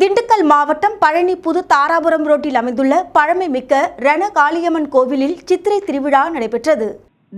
திண்டுக்கல் மாவட்டம் பழனி புது தாராபுரம் ரோட்டில் அமைந்துள்ள பழமைமிக்க ரண காளியம்மன் கோவிலில் சித்திரை திருவிழா நடைபெற்றது.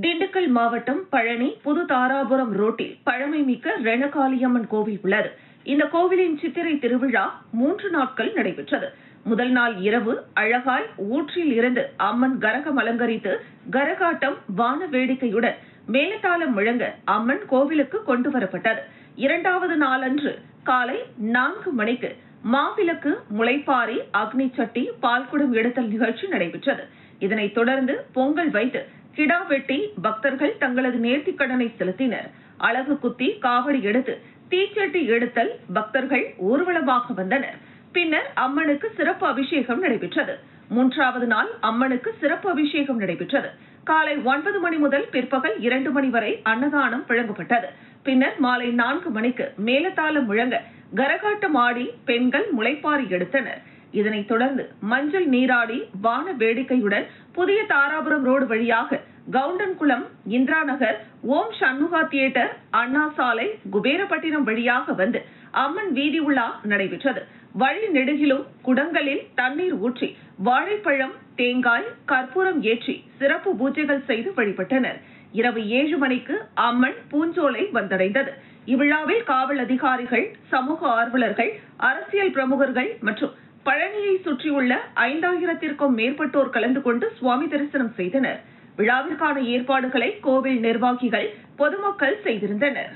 திண்டுக்கல் மாவட்டம் பழனி புது தாராபுரம் ரோட்டில் பழமைமிக்க ரணகாளியம்மன் கோவில் உள்ளது. இந்த கோவிலின் சித்திரை திருவிழா மூன்று நாட்கள் நடைபெற்றது. முதல் நாள் இரவு அழகாய் ஊற்றில் இருந்து அம்மன் கரகம் அலங்கரித்து கரகாட்டம் வான வேடிக்கையுடன் மேலதாளம் முழங்க அம்மன் கோவிலுக்கு கொண்டு வரப்பட்டது. இரண்டாவது நாளன்று காலை நான்கு மணிக்கு மாவிளக்கு முளைப்பாரி அக்னி சட்டி பால்குடம் எடுத்தல் நிகழ்ச்சி நடைபெற்றது. இதனைத் தொடர்ந்து பொங்கல் வைத்து கிடா வெட்டி பக்தர்கள் தங்களது நேர்த்திக் கடனை செலுத்தினர். அழகு குத்தி காவடி எடுத்து தீச்சட்டி எடுத்தல் பக்தர்கள் ஊர்வலமாக வந்தனர். பின்னர் அம்மனுக்கு சிறப்பு அபிஷேகம் நடைபெற்றது. மூன்றாவது நாள் அம்மனுக்கு சிறப்பு அபிஷேகம் நடைபெற்றது. காலை ஒன்பது மணி முதல் பிற்பகல் இரண்டு மணி வரை அன்னதானம் வழங்கப்பட்டது. பின்னர் மாலை நான்கு மணிக்கு மேலதாளம் முழங்க கரகாட்டம் ஆடி பெண்கள் முளைப்பாரி எடுத்தனர். இதனைத் தொடர்ந்து மஞ்சள் நீராடி வான வேடிக்கையுடன் புதிய தாராபுரம் ரோடு வழியாக கவுண்டன்குளம் இந்திரா நகர் ஓம் சண்முகா தியேட்டர் அண்ணா சாலை குபேரப்பட்டினம் வழியாக வந்து அம்மன் வீதி உலா நடைபெற்றது. வழி நெடுகிலும் குடங்களில் தண்ணீர் ஊற்றி வாழைப்பழம் தேங்காய் கற்பூரம் ஏற்றி சிறப்பு பூஜைகள் செய்து வழிபட்டனர். இரவு ஏழு மணிக்கு அம்மன் பூஞ்சோலை வந்தடைந்தது. இவ்விழாவில் காவல் அதிகாரிகள் சமூக ஆர்வலர்கள் அரசியல் பிரமுகர்கள் மற்றும் பழனியை சுற்றியுள்ள ஐந்தாயிரத்திற்கும் மேற்பட்டோர் கலந்து கொண்டு சுவாமி தரிசனம் செய்தனர். விழாவிற்கான ஏற்பாடுகளை கோவில் நிர்வாகிகள் பொதுமக்கள் செய்திருந்தனர்.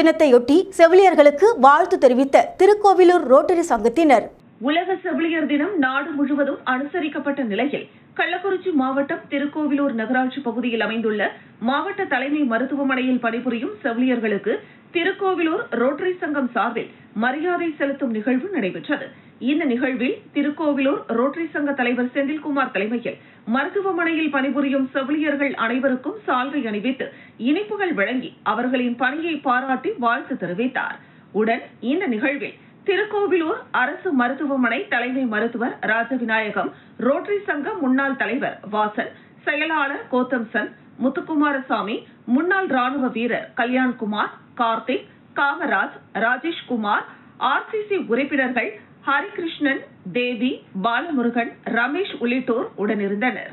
தினத்தையொட்டி செவிலியர்களுக்கு வாழ்த்து தெரிவித்த திருக்கோவிலூர் ரோட்டரி சங்கத்தினர். உலக செவிலியர் தினம் நாடு முழுவதும் அனுசரிக்கப்பட்ட நிலையில் கள்ளக்குறிச்சி மாவட்டம் திருக்கோவிலூர் நகராட்சி பகுதியில் அமைந்துள்ள மாவட்ட தலைமை மருத்துவமனையில் பணிபுரியும் செவிலியர்களுக்கு திருக்கோவிலூர் ரோட்டரி சங்கம் சார்பில் மரியாதை செலுத்தும் நிகழ்வு நடைபெற்றது. இந்த நிகழ்வில் திருக்கோவிலூர் ரோட்டரி சங்க தலைவர் செந்தில்குமார் தலைமையில் மருத்துவமனையில் பணிபுரியும் செவிலியர்கள் அனைவருக்கும் சால்வை அணிவித்து இனிப்புகள் வழங்கி அவர்களின் பணியை பாராட்டி வாழ்த்து தெரிவித்தார். உடன் இந்த நிகழ்வில் திருக்கோவிலூர் அரசு மருத்துவமனை தலைமை மருத்துவர் ராஜவிநாயகம் ரோட்டரி சங்க முன்னாள் தலைவர் வாசன் செயலாளர் கோத்தம்சன் முத்துக்குமாரசாமி முன்னாள் ராணுவ வீரர் கல்யாண்குமார் கார்த்திக் காமராஜ் ராஜேஷ்குமார் ஆர்சிசி உறுப்பினர்கள் ஹரிகிருஷ்ணன் தேவி பாலமுருகன் ரமேஷ் உள்ளிட்டோர் உடனிருந்தனர்.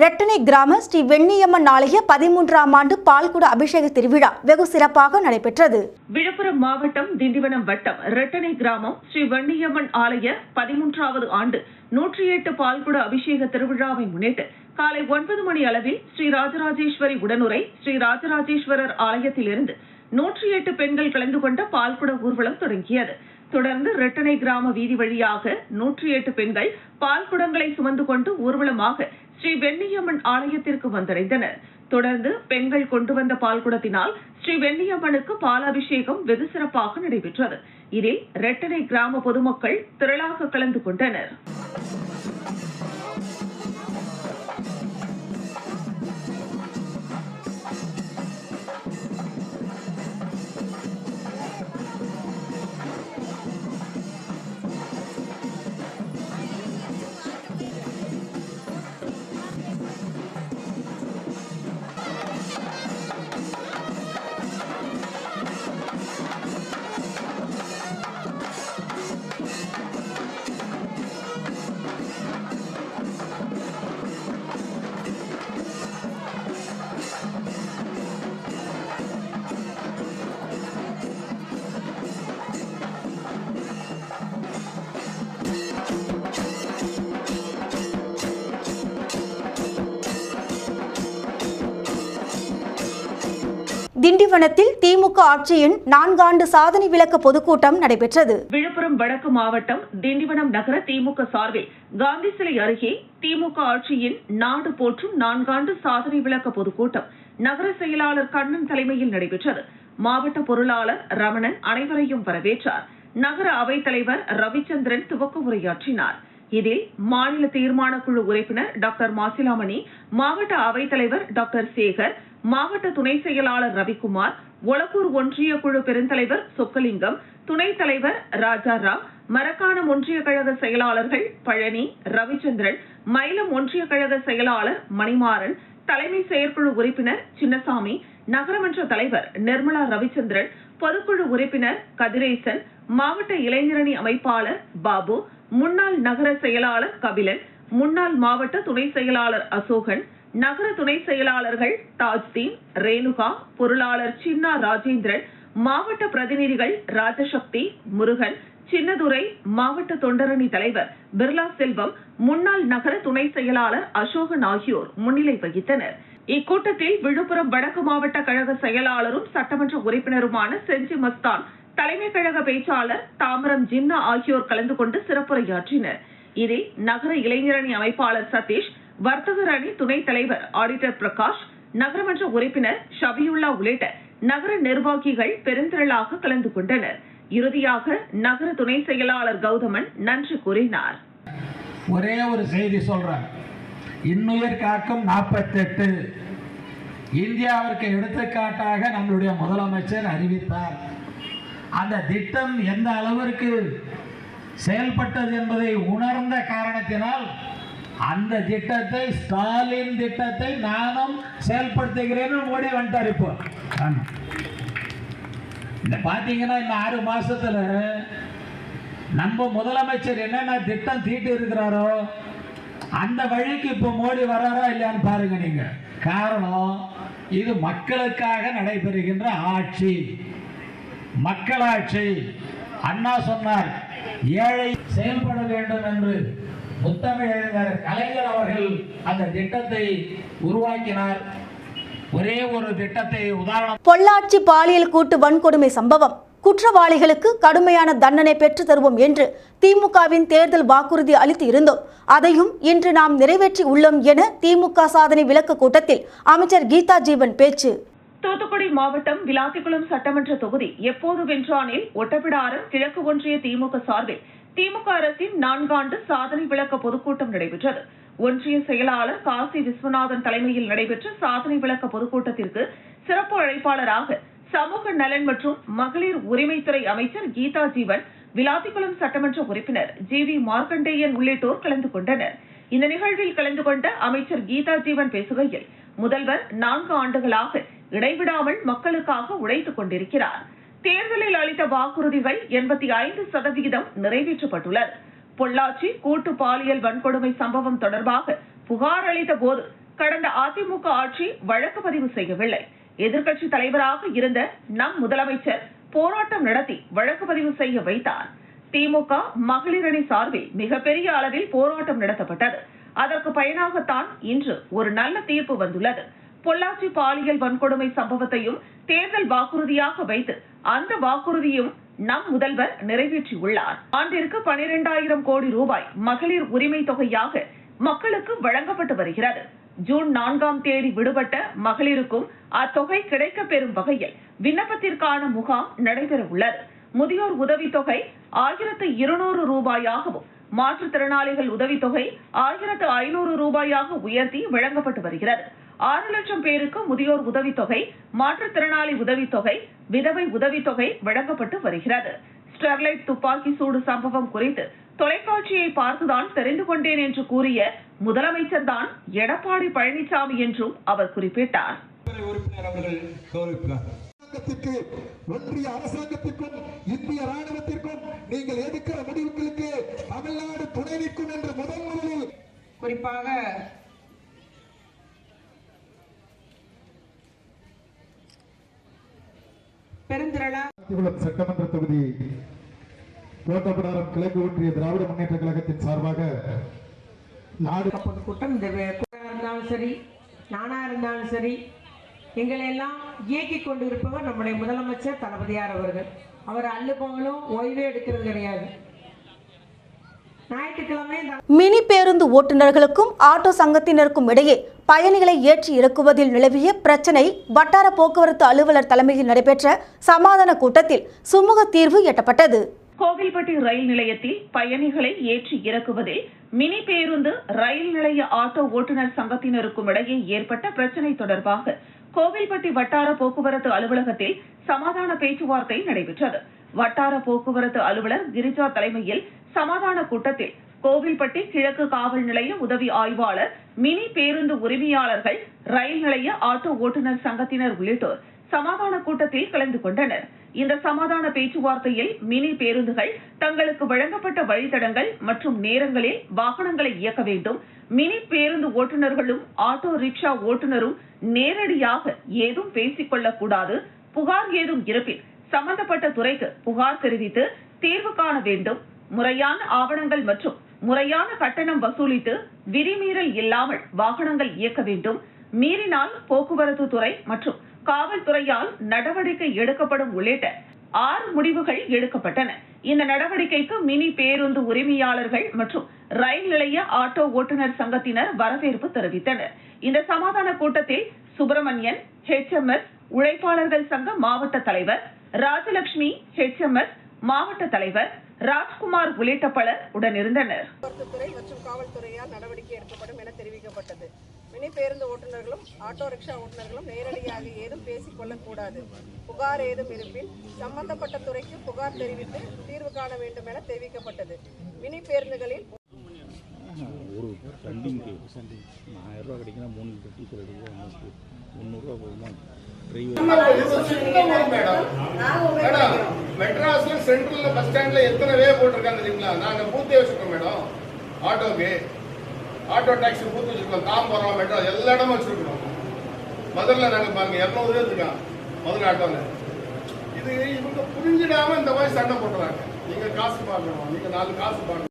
ரெட்டனை கிராம ஸ்ரீ வெண்ணியம்மன் ஆலய பதிமூன்றாம் ஆண்டு பால்குட அபிஷேக திருவிழா வெகு சிறப்பாக நடைபெற்றது. விழுப்புரம் மாவட்டம் திண்டிவனம் வட்டம் ரெட்டனை கிராமம் ஸ்ரீ வெண்ணியம்மன் ஆலய பதிமூன்றாவது ஆண்டு நூற்றி எட்டு பால்குட அபிஷேக திருவிழாவை முன்னிட்டு காலை ஒன்பது மணி அளவில் ஸ்ரீ ராஜராஜேஸ்வரி உடனுரை ஸ்ரீ ராஜராஜேஸ்வரர் ஆலயத்திலிருந்து நூற்றி எட்டு பெண்கள் கலந்து கொண்ட பால்குட ஊர்வலம் தொடங்கியது. தொடர்ந்து ரெட்டனை கிராம வீதி வழியாக நூற்றி எட்டு பெண்கள் பால் குடங்களை சுமந்து கொண்டு ஊர்வலமாக ஸ்ரீ வெண்ணியம்மன் ஆலயத்திற்கு வந்தடைந்தனர். தொடர்ந்து பெண்கள் கொண்டு வந்த பால் குடத்தினால் ஸ்ரீ வெண்ணியம்மனுக்கு பாலாபிஷேகம் வெகு சிறப்பாக நடைபெற்றது. இதில் ரெட்டனை கிராம பொதுமக்கள் திரளாக கலந்து கொண்டனர். திண்டிவனத்தில் திமுக ஆட்சியின் நான்காண்டு சாதனை விளக்க பொதுக்கூட்டம் நடைபெற்றது. விழுப்புரம் வடக்கு மாவட்டம் திண்டிவனம் நகர திமுக சார்பில் காந்தி சிலை அருகே திமுக ஆட்சியின் நாடு போற்றும் நான்காண்டு சாதனை விளக்க பொதுக்கூட்டம் நகர செயலாளர் கண்ணன் தலைமையில் நடைபெற்றது. மாவட்ட பொருளாளர் ரமணன் அனைவரையும் வரவேற்றார். நகர அவைத் தலைவர் ரவிச்சந்திரன் துவக்க உரையாற்றினார். இதில் மாநில தீர்மான குழு உறுப்பினர் டாக்டர் மாசிலாமணி மாவட்ட அவைத் தலைவர் டாக்டர் சேகர் மாவட்ட துணை செயலாளர் ரவிக்குமார் ஒலக்கூர் ஒன்றிய குழு பெருந்தலைவர் சொக்கலிங்கம் துணைத் தலைவர் ராஜாராம் மரக்காணம் ஒன்றிய கழக செயலாளர்கள் பழனி ரவிச்சந்திரன் மயிலம் ஒன்றிய கழக செயலாளர் மணிமாறன் தலைமை செயற்குழு உறுப்பினர் சின்னசாமி நகரமன்ற தலைவர் நிர்மலா ரவிச்சந்திரன் பொதுக்குழு உறுப்பினர் கதிரேசன் மாவட்ட இளைஞரணி அமைப்பாளர் பாபு முன்னாள் நகர செயலாளர் கபிலன் முன்னாள் மாவட்ட துணை செயலாளர் அசோகன் நகர துணை செயலாளர்கள் தாஜ்தீன் ரேணுகா பொருளாளர் சின்னா ராஜேந்திரன் மாவட்ட பிரதிநிதிகள் ராஜசக்தி முருகன் சின்னதுரை மாவட்ட தொண்டரணி தலைவர் பிர்லா செல்வம் முன்னாள் நகர துணை செயலாளர் அசோகன் ஆகியோர் முன்னிலை வகித்தனர். இக்கூட்டத்தில் விழுப்புரம் வடக்கு மாவட்ட கழக செயலாளரும் சட்டமன்ற உறுப்பினருமான செஞ்சி மஸ்தான் தலைமை கழக பேச்சாளர் தாமரம் ஜின்னா ஆகியோர் கலந்து கொண்டு சிறப்புரையாற்றினர். இதில் நகர இளைஞரணி அமைப்பாளர் சதீஷ் வர்த்தகர் அணி துணைத் தலைவர் ஆடிட்டர் பிரகாஷ் நகரமன்ற உறுப்பினர் ஷபியுல்லா உள்ளிட்ட நகர நிர்வாகிகள் பெருந்திரளாக கலந்து கொண்டனர். இறுதியாக நகர துணை செயலாளர் கௌதமன் நன்றி கூறினார். ஒரே ஒரு செய்தி சொல்றேன். இன்னுயிர் காக்கும் நாற்பத்தெட்டு இந்தியாவிற்கு எடுத்துக்காட்டாக நம்மளுடைய முதலமைச்சர் அறிவித்தார். அந்த திட்டம் எந்த அளவிற்கு செயல்பட்டது என்பதை உணர்ந்த காரணத்தினால் அந்த திட்டத்தை ஸ்டாலின் திட்டத்தை நானும் செயல்படுத்துகிறேன்னு மோடி வந்துட்டார் இப்போ. இந்த பார்த்தீங்கன்னா இந்த ஆறு மாசத்துல நம்ம முதலமைச்சர் என்னென்ன திட்டம் தீட்டு இருக்கிறாரோ அந்த வழிக்கு இப்போ மோடி வராரா இல்லையான்னு பாருங்க நீங்க. காரணம் இது மக்களுக்காக நடைபெறுகின்ற ஆட்சி. மக்களாட்சி. அண்ணா சொன்னார் ஏழை செயல்பட வேண்டும் என்று. முத்தமிழறிஞர் கலைஞர் அவர்கள் அந்த திட்டத்தை உருவாக்கினார். ஒரே ஒரு திட்டத்தை உதாரணம். பொள்ளாச்சி பாலியல் கூட்டு வன்கொடுமை சம்பவம். குற்றவாளிகளுக்கு கடுமையான தண்டனை பெற்று தருவோம் என்று திமுகவின் தேர்தல் வாக்குறுதி அளித்து இருந்தோம். அதையும் இன்று நாம் நிறைவேற்றி உள்ளோம் என திமுக சாதனை விளக்க கூட்டத்தில் அமைச்சர் கீதா ஜீவன் பேச்சு. தூத்துக்குடி மாவட்டம் விளாத்திக்குளம் சட்டமன்ற தொகுதி எப்போது வென்றானில் ஒட்டப்பிடாரம் கிழக்கு ஒன்றிய திமுக சார்பில் திமுக அரசின் நான்காண்டு சாதனை விளக்க பொதுக்கூட்டம் நடைபெற்றது. ஒன்றிய செயலாளர் காசி விஸ்வநாதன் தலைமையில் நடைபெற்ற சாதனை விளக்க பொதுக்கூட்டத்திற்கு சிறப்பு அழைப்பாளராக சமூக நலன் மற்றும் மகளிர் உரிமைத்துறை அமைச்சர் கீதா ஜீவன் விளாத்திக்குளம் சட்டமன்ற உறுப்பினர் ஜி வி மார்க்கண்டேயன் உள்ளிட்டோர் கலந்து கொண்டனர். இந்த நிகழ்வில் கலந்து கொண்ட அமைச்சர் கீதா ஜீவன் பேசுகையில் முதல்வர் நான்கு ஆண்டுகளாக இடைவிடாமல் மக்களுக்காக உழைத்துக் கொண்டிருக்கிறார். தேர்தலில் அளித்த வாக்குறுதிகள் எண்பத்தி ஐந்து சதவிகிதம் நிறைவேற்றப்பட்டுள்ளது. பொள்ளாச்சி கூட்டு பாலியல் வன்கொடுமை சம்பவம் தொடர்பாக புகார் அளித்த போது கடந்த அதிமுக ஆட்சி வழக்கு பதிவு செய்யவில்லை. எதிர்க்கட்சி தலைவராக இருந்த நம் முதலமைச்சர் போராட்டம் நடத்தி வழக்கு பதிவு செய்ய வைத்தார். திமுக மகளிர் அணி சார்பில் மிகப்பெரிய அளவில் போராட்டம் நடத்தப்பட்டது. அதற்கு பயனாகத்தான் இன்று ஒரு நல்ல தீர்ப்பு வந்துள்ளது. பொள்ளாச்சி பாலியல் வன்கொடுமை சம்பவத்தையும் தேர்தல் வாக்குறுதியாக வைத்து அந்த வாக்குறுதியும் நம் முதல்வர் நிறைவேற்றியுள்ளார். ஆண்டிற்கு பனிரெண்டாயிரம் கோடி ரூபாய் மகளிர் உரிமை தொகையாக மக்களுக்கு வழங்கப்பட்டு வருகிறது. ஜூன் நான்காம் தேதி விடுபட்ட மகளிருக்கும் அத்தொகை கிடைக்கப் பெறும் வகையில் விண்ணப்பத்திற்கான முகாம் நடைபெற உள்ளது முதியோர் உதவித்தொகை ஆயிரத்து இருநூறு ரூபாயாகவும் மாற்றுத்திறனாளிகள் உதவித்தொகை ஆயிரத்து ஐநூறு ரூபாயாக உயர்த்தி வழங்கப்பட்டு வருகிறது. ஆறு லட்சம் பேருக்கு முதியோர் உதவித்தொகை மாற்றுத்திறனாளி உதவித்தொகை விதவை உதவித்தொகை வழங்கப்பட்டு வருகிறது. ஸ்டெர்லைட் துப்பாக்கி சூடு சம்பவம் குறித்து தொலைக்காட்சியை பார்த்துதான் தெரிந்து கொண்டேன் என்று கூறிய முதலமைச்சர் தான் எடப்பாடி பழனிசாமி என்றும் அவர் குறிப்பிட்டார். ஒன்றிய அரசாங்கத்திற்கும் இந்திய ராணுவத்திற்கும் நீங்கள் எடுக்கிற முடிவுகளுக்கு தமிழ்நாடு துணை நிற்கும் என்று முதன் முதலில் குறிப்பாக பெருந்திரளா. சட்டமன்ற தொகுதி கோட்டப்படாரம் கிழக்கு ஒன்றிய திராவிட முன்னேற்ற கழகத்தின் சார்பாக நாடு கூட்டம் இந்த இருந்தாலும் சரி நானா இருந்தாலும் சரி எங்களை எல்லாம் இயக்கி கொண்டிருப்பவர் நம்முடைய முதலமைச்சர் தளபதியார் அவர்கள். அவர் அள்ளுபவங்களும் ஓய்வே எடுக்கிறது கிடையாது. மினி பேருந்து ஓட்டுநர்களுக்கும் ஆட்டோ சங்கத்தினருக்கும் இடையே பயணிகளை ஏற்றி இறக்குவதில் நிலவிய பிரச்சினை வட்டார போக்குவரத்து அலுவலர் தலைமையில் நடைபெற்ற சமாதான கூட்டத்தில் சுமூக தீர்வு எட்டப்பட்டது. கோவில்பட்டி ரயில் நிலையத்தில் பயணிகளை ஏற்றி இறக்குவதில் மினி பேருந்து ரயில் நிலைய ஆட்டோ ஓட்டுநர் சங்கத்தினருக்கும் இடையே ஏற்பட்ட பிரச்சினை தொடர்பாக கோவில்பட்டி வட்டார போக்குவரத்து அலுவலகத்தில் சமாதான பேச்சுவார்த்தை நடைபெற்றது. வட்டார போக்குவரத்து அலுவலர் கிரிஜா தலைமையில் சமாதான கூட்டத்தில் கோவில்பட்டி கிழக்கு காவல் நிலைய உதவி ஆய்வாளர் மினி பேருந்து உரிமையாளர்கள் ரயில் நிலைய ஆட்டோ ஓட்டுநர் சங்கத்தினர் உள்ளிட்டோர் சமாதான கூட்டத்தில் கலந்து கொண்டனர். இந்த சமாதான பேச்சுவார்த்தையில் மினி பேருந்துகள் தங்களுக்கு வழங்கப்பட்ட வழித்தடங்கள் மற்றும் நேரங்களில் வாகனங்களை இயக்க வேண்டும். மினி பேருந்து ஓட்டுநர்களும் ஆட்டோ ரிக்ஷா ஓட்டுநரும் நேரடியாக ஏதும் பேசிக்கொள்ளக்கூடாது புகார் ஏதும் இருப்பின் சம்பந்தப்பட்ட துறைக்கு புகார் தெரிவித்து தீர்வு காண வேண்டும். முறையான ஆவணங்கள் மற்றும் முறையான கட்டணம் வசூலித்து விதிமீறல் இல்லாமல் வாகனங்கள் இயக்க வேண்டும். மீறினால் போக்குவரத்து துறை மற்றும் காவல்துறையால் நடவடிக்கை எடுக்கப்படும் உள்ளிட்ட ஆறு முடிவுகள் எடுக்கப்பட்டன. இந்த நடவடிக்கைக்கு மினி பேருந்து உரிமையாளர்கள் மற்றும் ரயில் நிலைய ஆட்டோ ஓட்டுநர் சங்கத்தினர் வரவேற்பு தெரிவித்தனர். இந்த சமாதான கூட்டத்தில் சுப்பிரமணியன் ஹெச்எம்எஸ் உழைப்பாளர்கள் சங்க மாவட்ட தலைவர் ராஜலட்சுமி ஹெச்எம்எஸ் மாவட்ட தலைவர் ராஜ்குமார் உள்ளிட்ட பலர் உடனிருந்தனர். மற்றும் காவல்துறையால் நடவடிக்கை எடுக்கப்படும் என தெரிவிக்கப்பட்டது. மினி பேருந்து ஓட்டுநர்களும் ஆட்டோ ரிக்ஷா ஓட்டுநர்களும் நேரடியாக ஏதும் பேசிக் கொள்ளக்கூடாது. புகார் ஏதும் இருப்பின் சம்பந்தப்பட்ட துறைக்கு புகார் தெரிவித்து தீர்வு காண வேண்டும் என தெரிவிக்கப்பட்டது. மினி பேருந்துகளில் ஒரு ரன்னிங்க்கு சண்டிங் ஆயிரம் ரூபா கிடைக்குன்னா மூணு லிட்டர் டீசல் எடுக்க முந்நூறுரூவா போகுமா மேடம் மெட்ராஸ்ல சென்ட்ரல்ல பஸ் ஸ்டாண்ட்ல எத்தனை வே போட்டிருக்காங்க தெரியுங்களா நாங்க பூத்தே வச்சிருக்கோம் மேடம் ஆட்டோக்கு ஆட்டோ டாக்ஸி பூத்து வச்சிருக்கோம் தாம்பரம் மெட்ராஸ் எல்லா இடமும் வச்சிருக்கோம் மதுரில் நாங்க பாருங்க இரநூறு பேர் இருக்கான் மதுரை ஆட்டோல இது இவங்க புரிஞ்சிடாம இந்த மாதிரி சண்டை போட்டுறாங்க நீங்க காசு பார்க்கணும் நீங்க நாலு காசு பார்க்கணும்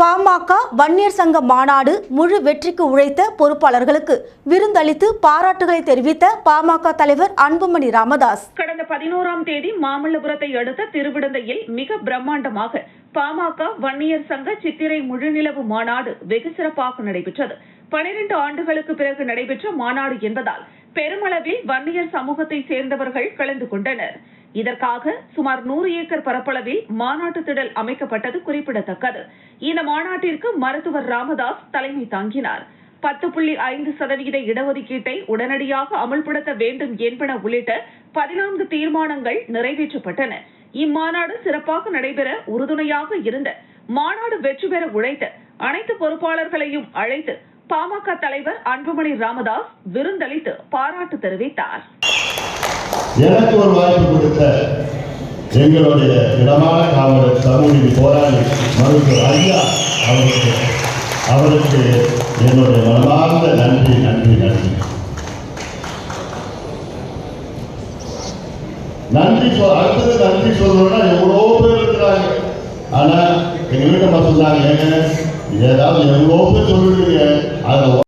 பாமக வன்னியர் சங்க மாநாடு முழு வெற்றிக்கு உழைத்த பொறுப்பாளர்களுக்கு விருந்தளித்து பாராட்டுகளை தெரிவித்த பாமக தலைவர் அன்புமணி ராமதாஸ். கடந்த பதினோராம் தேதி மாமல்லபுரத்தை அடுத்த திருவிடந்தையில் மிக பிரம்மாண்டமாக பாமக வன்னியர் சங்க சித்திரை முழுநிலவு மாநாடு வெகு சிறப்பாக நடைபெற்றது. பனிரெண்டு ஆண்டுகளுக்கு பிறகு நடைபெற்ற மாநாடு என்பதால் பெருமளவில் வன்னியர் சமூகத்தை சேர்ந்தவர்கள் கலந்து கொண்டனர். இதற்காக சுமார் நூறு ஏக்கர் பரப்பளவில் மாநாட்டு திடல் அமைக்கப்பட்டது குறிப்பிடத்தக்கது. இந்த மாநாட்டிற்கு மருத்துவர் ராமதாஸ் தலைமை தாங்கினார். பத்து புள்ளி ஐந்து சதவிகித இடஒதுக்கீட்டை உடனடியாக அமல்படுத்த வேண்டும் என்பன உள்ளிட்ட பதினான்கு தீர்மானங்கள் நிறைவேற்றப்பட்டன. இம்மாநாடு சிறப்பாக நடைபெற உறுதுணையாக இருந்த மாநாடு வெற்றி பெற உழைத்த அனைத்து பொறுப்பாளர்களையும் அழைத்து பாமக தலைவர் அன்புமணி ராமதாஸ் விருந்தளித்து பாராட்டு தெரிவித்தார். எனக்கு ஒரு வாய்ப்பு கொடுத்த எங்களுடைய இடமான காவலர் சமூக போராளி மருத்துவர் ஐயா அவருக்கு அவருக்கு என்னுடைய மனமார்ந்த நன்றி நன்றி நன்றி. நன்றி சொல் அடுத்தது நன்றி சொல்லணும்னா எவ்வளோ பேர் இருக்கிறாங்க. ஆனா எங்கள் வீட்டம்மா சொன்னாங்க ஏங்க ஏதாவது எவ்வளோ பேர் சொல்லுவீங்க அதில்